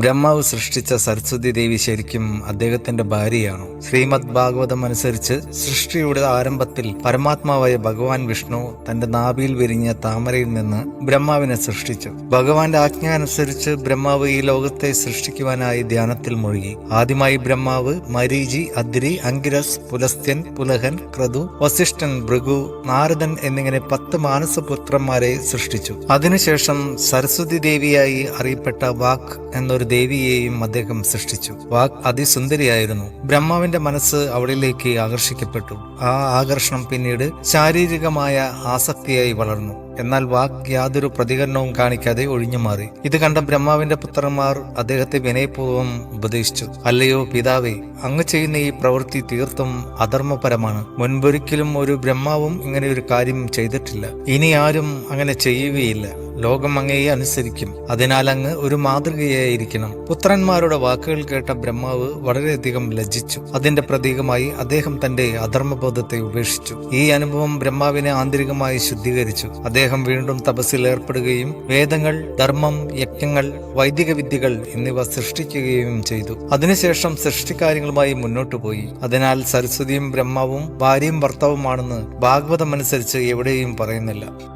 ബ്രഹ്മാവ് സൃഷ്ടിച്ച സരസ്വതി ദേവി ശരിക്കും അദ്ദേഹത്തിന്റെ ഭാര്യയാണോ. ശ്രീമദ് ഭാഗവതം അനുസരിച്ച് സൃഷ്ടിയുടെ ആരംഭത്തിൽ പരമാത്മാവായ ഭഗവാൻ വിഷ്ണു തന്റെ നാഭിയിൽ വിരിഞ്ഞ താമരയിൽ നിന്ന് ബ്രഹ്മാവിനെ സൃഷ്ടിച്ചു. ഭഗവാന്റെ ആജ്ഞ അനുസരിച്ച് ബ്രഹ്മാവ് ഈ ലോകത്തെ സൃഷ്ടിക്കുവാനായി ധ്യാനത്തിൽ മുഴുകി. ആദ്യമായി ബ്രഹ്മാവ് മരീചി അദ്രി അങ്കിരസ് പുലസ്ത്യൻ പുലഹൻ ക്രതു വസിഷ്ഠൻ ഭൃഗു നാരദൻ എന്നിങ്ങനെ പത്ത് മാനസപുത്രന്മാരെ സൃഷ്ടിച്ചു. അതിനുശേഷം സരസ്വതി ദേവിയായി അറിയപ്പെട്ട വാക് എന്നൊരു ദേവിയെയും അദ്ദേഹം സൃഷ്ടിച്ചു. വാഗ് അതിസുന്ദരിയായിരുന്നു. ബ്രഹ്മാവിന്റെ മനസ്സ് അവളിലേക്ക് ആകർഷിക്കപ്പെട്ടു. ആ ആകർഷണം പിന്നീട് ശാരീരികമായ ആസക്തിയായി വളർന്നു. എന്നാൽ വാഗ് യാതൊരു പ്രതികരണവും കാണിക്കാതെ ഒഴിഞ്ഞു മാറി. ഇത് കണ്ട ബ്രഹ്മാവിന്റെ പുത്രന്മാർ അദ്ദേഹത്തെ വിനയപൂർവം ഉപദേശിച്ചു. അല്ലയോ പിതാവേ അങ്ങ് ചെയ്യുന്ന ഈ പ്രവൃത്തി തീർത്തും അധർമ്മപരമാണ്. മുൻപൊരിക്കലും ഒരു ബ്രഹ്മാവും ഇങ്ങനെ ഒരു കാര്യം ചെയ്തിട്ടില്ല. ഇനി ആരും അങ്ങനെ ചെയ്യുകയില്ല. ലോകം അങ്ങയെ അനുസരിക്കും. അതിനാൽ അങ്ങ് ഒരു മാതൃകയായിരിക്കണം. പുത്രന്മാരുടെ വാക്കുകൾ കേട്ട ബ്രഹ്മാവ് വളരെയധികം ലജ്ജിച്ചു. അതിന്റെ പ്രതീകമായി അദ്ദേഹം തന്റെ അധർമ്മബോധത്തെ ഉപേക്ഷിച്ചു. ഈ അനുഭവം ബ്രഹ്മാവിനെ ആന്തരികമായി ശുദ്ധീകരിച്ചു. അദ്ദേഹം വീണ്ടും തപസ്സിൽ ഏർപ്പെടുകയും വേദങ്ങൾ ധർമ്മം യജ്ഞങ്ങൾ വൈദിക വിദ്യകൾ എന്നിവ സൃഷ്ടിക്കുകയും ചെയ്തു. അതിനുശേഷം സൃഷ്ടിക്കാര്യങ്ങളുമായി മുന്നോട്ടു പോയി. അതിനാൽ സരസ്വതിയും ബ്രഹ്മാവും ഭാര്യയും ഭർത്താവുമാണെന്ന് ഭാഗവതം അനുസരിച്ച് എവിടെയും പറയുന്നില്ല.